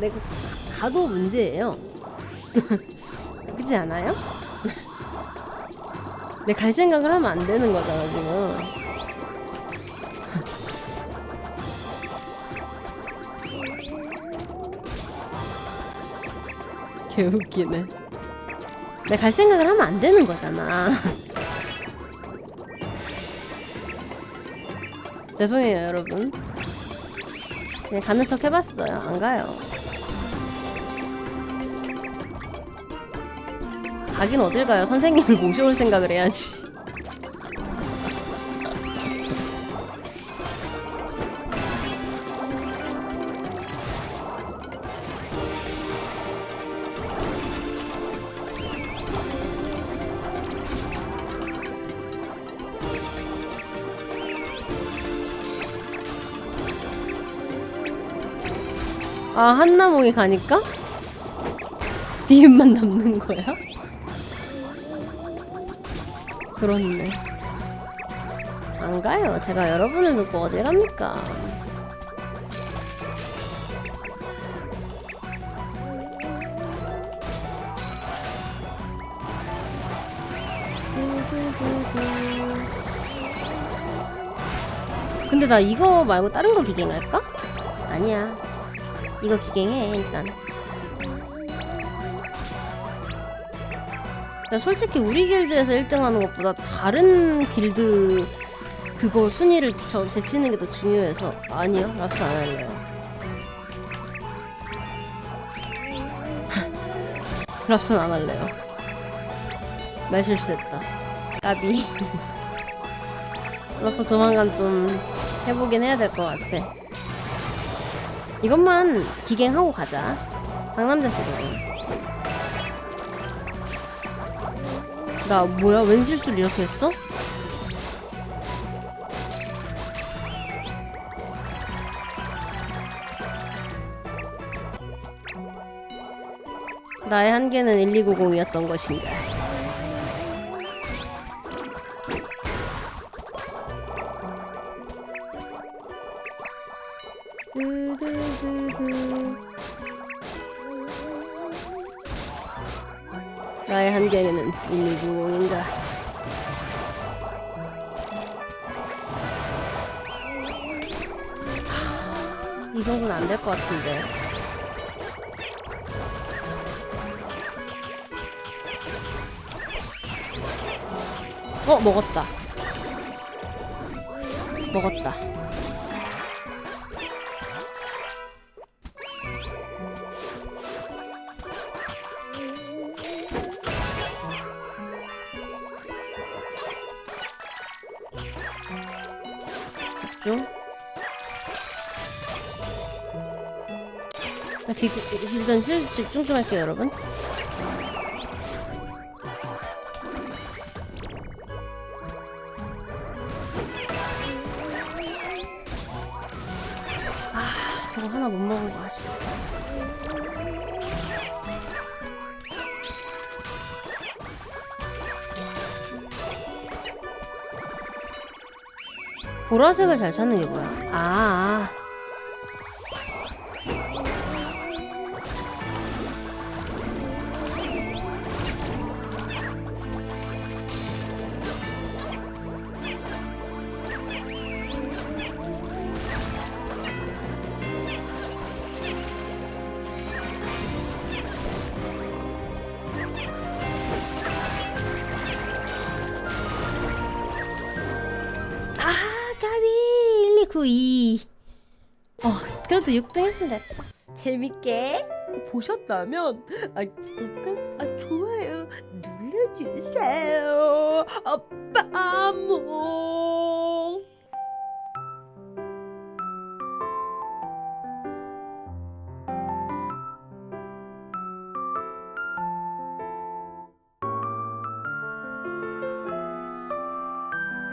내가 가도 문제예요. 그렇지 않아요? 내 갈 생각을 하면 안 되는 거잖아 지금. 개 웃기네. 내갈 생각을 하면 안 되는 거잖아. 죄송해요 여러분. 그냥 가는 척 해봤어요. 안 가요. 가긴 어딜 가요. 선생님을 모셔올 생각을 해야지. 아 한나몽이 가니까 비음만 남는 거야? 그렇네. 안 가요. 제가 여러분을 놓고 어딜 갑니까? 근데 나 이거 말고 다른 거 기갱할까? 아니야. 이거 기갱해 일단. 솔직히 우리 길드에서 1등 하는 것보다 다른 길드 그거 순위를 저 제치는 게 더 중요해서 아니요 랍스 안 할래요. 랍스는 안 할래요. 말 실수했다. 까비. 랍스 조만간 좀 해보긴 해야 될 것 같아. 이것만 기갱하고 가자. 상남자식으로. 나 뭐야? 웬 실수를 이렇게 했어? 나의 한계는 1290이었던 것인가? 나의 한계는 1290인가? 이 정도는 안 될 것 같은데. 어, 먹었다. 먹었다. 집중. 나 기, 일단 실 집중 좀 할게요, 여러분. 아, 저거 하나 못 먹은 거 아쉽다. 보라색을 잘 찾는 게 뭐야? 아, 아. 아, 까비 1292. 어, 그래도 6등 했으면 됐다. 재밌게 보셨다면 아, 구독과 아, 좋아요 눌러주세요. 아빠 모.